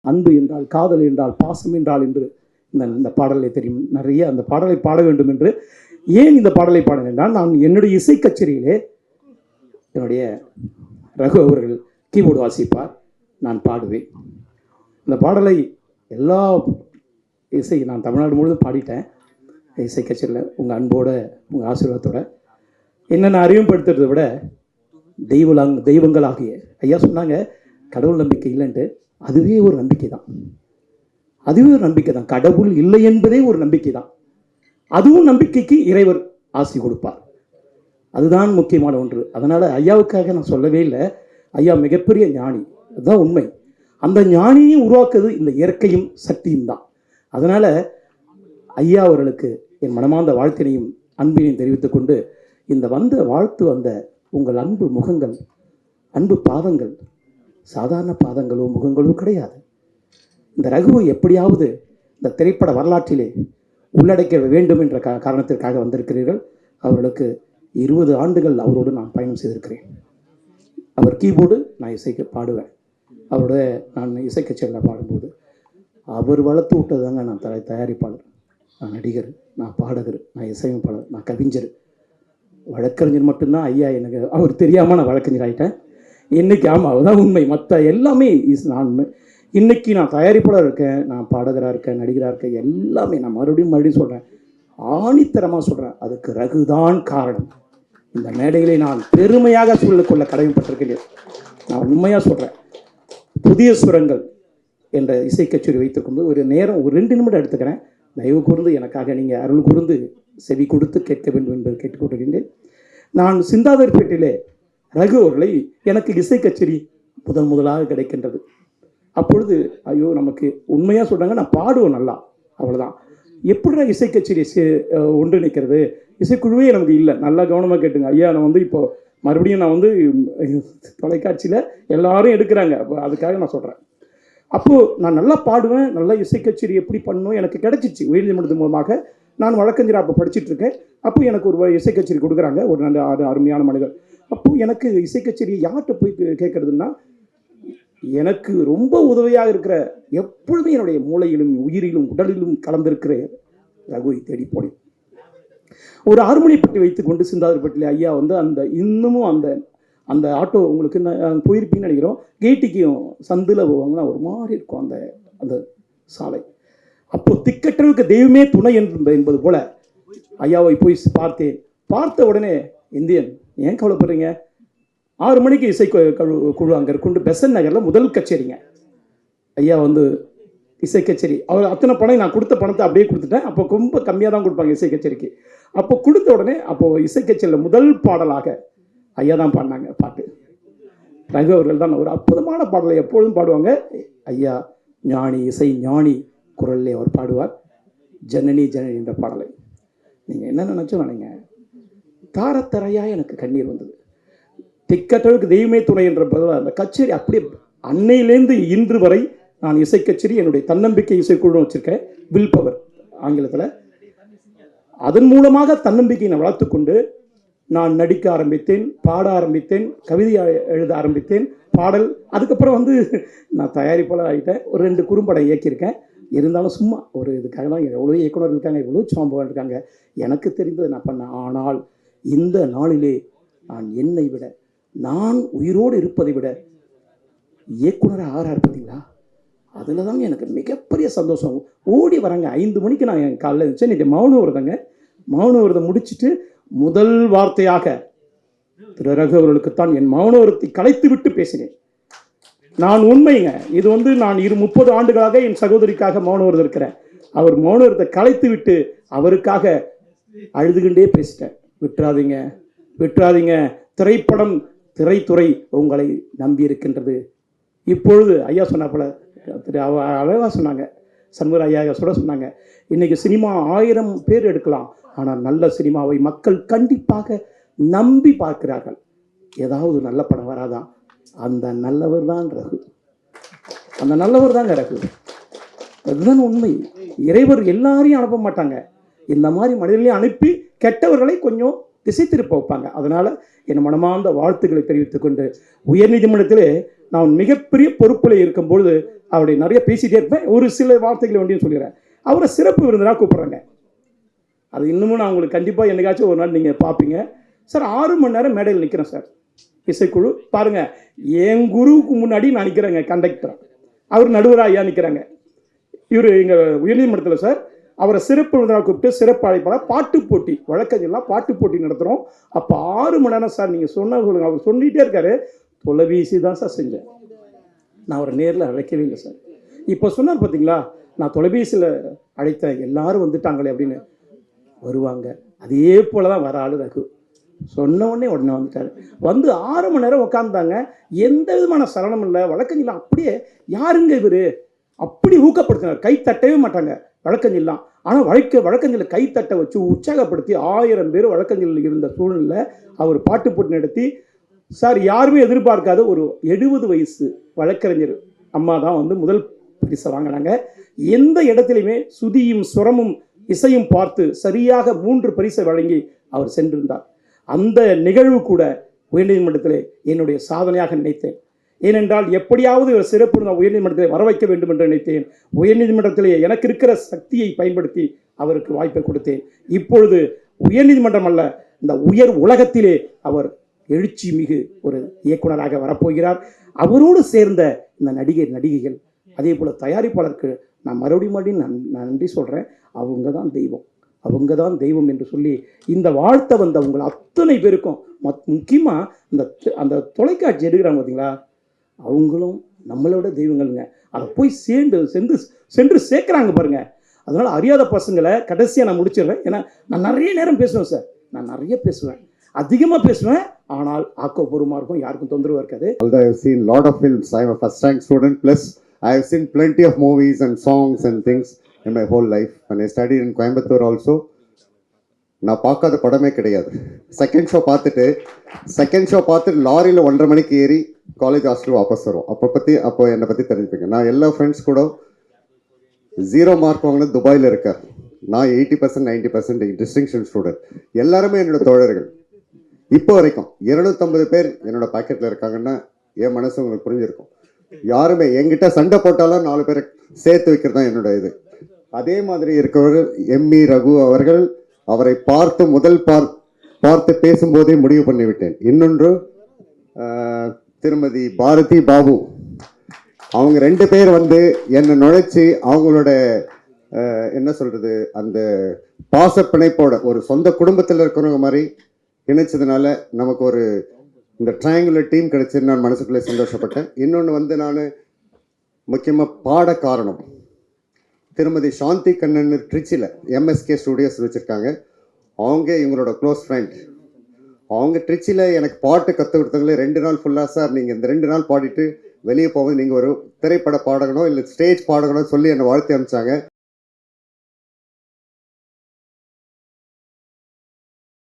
அன்பு என்றால் காதல் என்றால் பாசம் என்றால் என்று இந்த இந்த பாடலை தெரியும். நிறைய அந்த பாடலை பாட வேண்டும் என்று ஏன் இந்த பாடலை பாட நான் என்னுடைய இசை கச்சேரியிலே என்னுடைய ரகு அவர்கள் கீபோர்டு வாசிப்பார் நான் பாடுவேன். இந்த பாடலை எல்லா இசை நான் தமிழ்நாடு முழுவதும் பாடிட்டேன். இசை கச்சேரியில் உங்கள் அன்போட உங்கள் ஆசீர்வாதத்தோட. என்னென்ன அறிமுகப்படுத்துறதை விட தெய்வலாங் தெய்வங்களாகிய. ஐயா சொன்னாங்க கடவுள் நம்பிக்கை இல்லைன்ட்டு. அதுவே ஒரு நம்பிக்கை தான் அதுவே ஒரு நம்பிக்கை தான் கடவுள் இல்லை என்பதே ஒரு நம்பிக்கை தான் அதுவும் நம்பிக்கைக்கு இறைவர் ஆசி கொடுப்பார். அதுதான் முக்கியமான ஒன்று. அதனால் ஐயாவுக்காக நான் சொல்லவே இல்லை. ஐயா மிகப்பெரிய ஞானி. அதுதான் உண்மை. அந்த ஞானியையும் உருவாக்குறது இந்த இயற்கையும் சக்தியும் தான். அதனால் ஐயா அவர்களுக்கு என் மனமார்ந்த வாழ்த்தினையும் அன்பினையும் தெரிவித்துக்கொண்டு இந்த வந்த வாழ்த்து வந்த உங்கள் அன்பு முகங்கள் அன்பு பாதங்கள் சாதாரண பாதங்களோ முகங்களோ கிடையாது. இந்த ரகுவை எப்படியாவது இந்த திரைப்பட வரலாற்றிலே உள்ளடக்க வேண்டும் என்ற கா காரணத்திற்காக வந்திருக்கிறீர்கள். அவர்களுக்கு இருபது ஆண்டுகள் அவரோடு நான் பயணம் செய்திருக்கிறேன். அவர் கீபோர்டு நான் இசைக்க பாடுவேன். அவரோட நான் இசை கச்சேரியில் பாடும்போது அவர் வளர்த்து விட்டதாங்க நான் தயாரிப்பாளர். நான் நடிகர் நான் பாடகர் நான் இசையமைப்பாளர் நான் கவிஞர். வழக்கறிஞர் மட்டும்தான் ஐயா எனக்கு அவர் தெரியாமல் நான் வழக்கறிஞர் ஆகிட்டேன் இன்றைக்கி ஆமாம் அதுதான் உண்மை. மற்ற எல்லாமே இஸ் நான் இன்றைக்கி நான் தயாரிப்பாளர் இருக்கேன் நான் பாடகராக இருக்கேன் நடிகராக இருக்கேன் எல்லாமே நான் மறுபடியும் மறுபடியும் சொல்கிறேன் ஆணித்தரமாக சொல்கிறேன் அதுக்கு ரகுதான் காரணம். இந்த மேடைகளை நான் பெருமையாக சூழலுக்குள்ள கடமைப்பட்டிருக்கிறேன். நான் உண்மையாக சொல்கிறேன் புதிய சுரங்கள் என்ற இசை கச்சேரி வைத்திருக்கும்போது ஒரு நேரம் ஒரு ரெண்டு நிமிடம் எடுத்துக்கிறேன். தயவு கூர்ந்து எனக்காக நீங்கள் அருள் கூர்ந்து செவி கொடுத்து கேட்க வேண்டும் என்று கேட்டுக்கொண்டிருக்கின்றேன். நான் சிந்தாதர்பேட்டிலே ரகு அவர்களை எனக்கு இசை கச்சேரி முதன் முதலாக கிடைக்கின்றது. அப்பொழுது ஐயோ நமக்கு உண்மையாக சொல்கிறாங்க நான் பாடுவேன் நல்லா. அவ்வளோதான் எப்படி இசை கச்சேரி சே- ஒன்றிணைக்கிறது? இசைக்குழுவே நமக்கு இல்லை. நல்லா கவனமாக கேட்டுங்க. ஐயா நான் வந்து இப்போது மறுபடியும் நான் வந்து தொலைக்காட்சியில் எல்லாரும் எடுக்கிறாங்க. அப்போ அதுக்காக நான் சொல்கிறேன் அப்போது நான் நல்லா பாடுவேன் நல்லா இசை கச்சேரி எப்படி பண்ணணும் எனக்கு கிடச்சிச்சு. உயர்நீதிமன்றத்தின் மூலமாக நான் வழக்கறிஞர் அப்போ படிச்சிட்டு இருக்கேன் அப்போ எனக்கு ஒரு இசை கச்சேரி கொடுக்குறாங்க. ஒரு நல்ல அது அருமையான மனிதர். அப்போது எனக்கு இசை கச்சேரி யார்கிட்ட போய் கேட்குறதுன்னா எனக்கு ரொம்ப உதவியாக இருக்கிற எப்பொழுதும் என்னுடைய மூளையிலும் உயிரிலும் உடலிலும் கலந்திருக்கிற ரகுவை தேடி போனேன். ஒரு ஹார்மோனியப்பட்டி வைத்துக்கொண்டு சிந்தாதிரிப்பட்டில் ஐயா வந்து அந்த இன்னமும் அந்த அந்த ஆட்டோ உங்களுக்கு நான் போயிருப்பீங்கன்னு நினைக்கிறோம். கேட்டிக்கும் சந்தில் போவாங்கன்னா ஒரு மாதிரி இருக்கும் அந்த அந்த சாலை. அப்போ திக்கற்றவுக்கு தெய்வமே துணை என்பது என்பது போல ஐயாவை போய் பார்த்தேன். பார்த்த உடனே இந்தியன் ஏன் கவலைப்படுறீங்க? ஆறு மணிக்கு இசை குழு குழு அங்கே இருக்குண்டு. பெசன் நகரில் முதல் கச்சேரிங்க. ஐயா வந்து இசை கச்சேரி. அவர் அத்தனை பணம் நான் கொடுத்த பணத்தை அப்படியே கொடுத்துட்டேன். அப்போ ரொம்ப கம்மியாக தான் கொடுப்பாங்க இசை கச்சேரிக்கு. அப்போ கொடுத்த உடனே அப்போது இசை கச்சேரியில் முதல் பாடலாக ஐயா தான் பாடினாங்க பாட்டு. ரகு அவர்கள் தான் ஒரு அற்புதமான பாடலை எப்பொழுதும் பாடுவாங்க. ஐயா ஞானி இசை ஞானி குரல்லே அவர் பாடுவார். ஜனனி ஜனனி என்ற பாடலை. நீங்கள் என்ன நினச்சோ நினைங்க. தாரத்தரையாக எனக்கு கண்ணீர் வந்தது. திக்கற்றவருக்கு தெய்வமே துணை என்ற பதிலாக அந்த கச்சேரி அப்படியே அன்னையிலேருந்து இன்று வரை நான் இசை கச்சேரி என்னுடைய தன்னம்பிக்கை இசைக்குழு வச்சுருக்கேன் வில் பவர் ஆங்கிலத்தில். அதன் மூலமாக தன்னம்பிக்கையை நான் வளர்த்துக்கொண்டு நான் நடிக்க ஆரம்பித்தேன் பாட ஆரம்பித்தேன் கவிதை எழுத ஆரம்பித்தேன் பாடல் அதுக்கப்புறம் வந்து நான் தயாரிப்பாளர் ஆகிட்டேன். ஒரு ரெண்டு குறும்படம் இயக்கியிருக்கேன். இருந்தாலும் சும்மா ஒரு இதுக்காக தான் எவ்வளோ இயக்குனர் இருக்காங்க எவ்வளோ சாம்பவன் இருக்காங்க. எனக்கு தெரிந்ததை நான் பண்ணேன் ஆனால் இந்த நாளிலே நான் என்னை விட நான் உயிரோடு இருப்பதை விட இயக்குனராக ஆறாரு பார்த்தீங்களா? அதில் தாங்க எனக்கு மிகப்பெரிய சந்தோஷம். ஓடி வராங்க. ஐந்து மணிக்கு நான் என் காலையில் இருந்துச்சு இன்னைக்கு மௌன விரதங்க மௌன விரதம் முடிச்சுட்டு முதல் வார்த்தையாக திரு ரகு அவர்களுக்குத்தான் என் மௌன விரத்தை கலைத்து விட்டு பேசினேன். நான் உண்மைங்க. இது வந்து நான் இரு முப்பது ஆண்டுகளாக என் சகோதரிக்காக மௌன இருக்கிறேன். அவர் மௌன கலைத்து விட்டு அவருக்காக அழுதுகின்றே பேசிட்டேன். விட்டுறாதீங்க. விட்டுறாதீங்க. திரைப்படம் திரைத்துறை உங்களை நம்பி இருக்கின்றது இப்பொழுது ஐயா சொன்ன போல திரு அவ அழகாக சொன்னாங்க. சண்முக ஐயா சொல்ல சொன்னாங்க. இன்னைக்கு சினிமா ஆயிரம் பேர் எடுக்கலாம். ஆனால் நல்ல சினிமாவை மக்கள் கண்டிப்பாக நம்பி பார்க்கிறார்கள். ஏதாவது நல்ல படம் வராதான் அந்த நல்லவர் தான் ரகு. அந்த நல்லவர் தாங்க ரகு. அதுதான் உண்மை. இறைவர் எல்லாரையும் அனுப்ப மாட்டாங்க. இந்த மாதிரி மனிதர்களையும் அனுப்பி கெட்டவர்களை கொஞ்சம் திசை திருப்ப வைப்பாங்க. அதனால் என் மனமார்ந்த வாழ்த்துக்களை தெரிவித்துக் கொண்டு உயர்நீதிமன்றத்தில் நான் மிகப்பெரிய பொறுப்பில் இருக்கும்பொழுது அவருடைய நிறைய பேசிகிட்டே இருப்பேன். ஒரு சில வார்த்தைகளை ஒன்றையும் சொல்லிடுறேன். அவரை சிறப்பு விருந்தினராக கூப்பிட்றாங்க. அது இன்னமும் நான் உங்களுக்கு கண்டிப்பாக என்னைக்காச்சும் ஒரு நாள் நீங்கள் பார்ப்பீங்க. சார் ஆறு மணி நேரம் மேடையில் நிற்கிறேன் சார். இசைக்குழு. பாருங்க என் குருவுக்கு முன்னாடி நான் நிற்கிறேங்க கண்டக்டர் அவர் நடுவராக ஐயா நிற்கிறாங்க இவர் எங்கள் உயர்நீதிமன்றத்தில் சார் அவரை சிறப்பு விருந்தினராக கூப்பிட்டு சிறப்பு அழைப்பாளர் பாட்டு போட்டி வழக்கங்கள்லாம் பாட்டு போட்டி நடத்துகிறோம் அப்போ ஆறு மணி நேரம் சார் நீங்கள் சொன்ன சொல்லுங்கள் அவர் சொல்லிகிட்டே இருக்காரு. தொலைபேசி தான் சார் செஞ்சேன். நான் அவரை நேரில் அழைக்கவே இல்லை சார். இப்போ சொன்னார் பார்த்தீங்களா நான் தொலைபேசியில் அழைத்த எல்லாரும் வந்துட்டாங்களே அப்படின்னு. வருவாங்க. அதே போல தான் வர ஆளு ரகு. சொன்ன உடனே உடனே வந்துட்டாரு. வந்து ஆறு மணி நேரம் உட்காந்தாங்க எந்த விதமான சலனம் இல்லை. வழக்கறிஞர் அப்படியே யாருங்க இவர்? அப்படி ஊக்கப்படுத்தினார். கை தட்டவே மாட்டாங்க வழக்கஞ்சிலாம். ஆனால் வழக்க வழக்கறிஞர்களை கை தட்ட வச்சு உற்சாகப்படுத்தி ஆயிரம் பேர் வழக்கறிஞர்கள் இருந்த சூழ்நிலை அவர் பாட்டு போட்டி நடத்தி சார் யாருமே எதிர்பார்க்காத ஒரு எழுபது வயசு வழக்கறிஞர் அம்மா தான் வந்து முதல் பரிசை வாங்கினாங்க. எந்த இடத்துலையுமே சுதியும் சுரமும் இசையும் பார்த்து சரியாக மூன்று பரிசை வழங்கி அவர் சென்றிருந்தார். அந்த நிகழ்வு கூட உயர்நீதிமன்றத்திலே என்னுடைய சாதனையாக நினைத்தேன். ஏனென்றால் எப்படியாவது ஒரு சிறப்பு நான் உயர்நீதிமன்றத்தில் வர வைக்க வேண்டும் என்று நினைத்தேன். உயர்நீதிமன்றத்திலே எனக்கு இருக்கிற சக்தியை பயன்படுத்தி அவருக்கு வாய்ப்பை கொடுத்தேன். இப்பொழுது உயர்நீதிமன்றம் அல்ல இந்த உயர் உலகத்திலே அவர் எழுச்சி மிகு ஒரு இயக்குனராக வரப்போகிறார். அவரோடு சேர்ந்த இந்த நடிகை நடிகைகள் அதே போல் தயாரிப்பாளருக்கு நான் மறுபடியும் மறுபடியும் நன் நான் நன்றி சொல்கிறேன் அவங்க தான் தெய்வம். அவங்க தான் தெய்வம் என்று சொல்லி இந்த வாழ்த்த வந்த உங்கள் அத்தனை பேருக்கும் மத் முக்கியமாக இந்த அந்த தொலைக்காட்சி எடுக்கிறாங்க பார்த்தீங்களா அவங்களும் நம்மளோட தெய்வங்களுங்க. அதை போய் சேர்ந்து சென்று சென்று சேர்க்குறாங்க பாருங்க. அதனால் அறியாத பசங்களை கடைசியாக நான் முடிச்சிடுறேன். ஏன்னா நான் நிறைய நேரம் பேசுவேன் சார். நான் நிறைய பேசுவேன். அதிகமாக பேசுவேன். ஆனால் ஆக்கப்பூர்வமாக இருக்கும். யாருக்கும் தொந்தரவு இருக்காது. Although I've lot of of films, I'm a first rank student. Plus, I've seen plenty of movies and songs in my whole life and I study in Coimbatore also நான் பார்க்காத படமே கிடையாது. செகண்ட் ஷோ பார்த்துட்டு second show பார்த்துட்டு லாரியில் ஒன்றரை மணிக்கு ஏறி காலேஜ் ஹாஸ்டல் வாபஸ் வரும் அப்போ பற்றி அப்போ என்னை பற்றி தெரிஞ்சுப்பீங்க. நான் எல்லா ஃப்ரெண்ட்ஸ் கூட ஜீரோ மார்க் வாங்கின துபாயில் இருக்கார் நான் eighty percent ninety percent distinction student எல்லாருமே என்னோட தோழர்கள். இப்போ வரைக்கும் இருநூத்தம்பது பேர் என்னோட பாக்கெட்டில் இருக்காங்கன்னா என் மனசு உங்களுக்கு புரிஞ்சிருக்கும். யாருமே என்கிட்ட சண்டை போட்டாலும் நாலு பேரை சேர்த்து வைக்கிறது தான் என்னோட இது. அதே மாதிரி இருக்கிறவர் எம் இ ரகு அவர்கள் அவரை பார்த்து முதல் பார் பார்த்து பேசும்போதே முடிவு பண்ணிவிட்டேன். இன்னொன்று திருமதி பாரதி பாபு. அவங்க ரெண்டு பேர் வந்து என்னை நுழைச்சி அவங்களோட என்ன சொல்கிறது அந்த பாச பிணைப்போட ஒரு சொந்த குடும்பத்தில் இருக்கிறவங்க மாதிரி இணைச்சதுனால நமக்கு ஒரு இந்த ட்ரையாங்குலர் டீம் கிடைச்சி நான் மனசுக்குள்ளே சந்தோஷப்பட்டேன். இன்னொன்று வந்து நான் முக்கியமாக பாட காரணம். திருமதி சாந்தி கண்ணன் ட்ரிச்சியில் எம்எஸ்கே ஸ்டுடியோஸ் வச்சுருக்காங்க. அவங்க இவங்களோட க்ளோஸ் ஃப்ரெண்ட் அவங்க ட்ரிச்சியில் எனக்கு பாட்டு கற்றுக் கொடுத்தவங்களே ரெண்டு நாள் ஃபுல்லாக சார் நீங்கள் இந்த ரெண்டு நாள் பாடிட்டு வெளியே போகும்போது நீங்கள் ஒரு திரைப்பட பாடகனோ இல்லை ஸ்டேஜ் பாடகனோ சொல்லி என்னை வாழ்த்தி அனுப்பிச்சாங்க.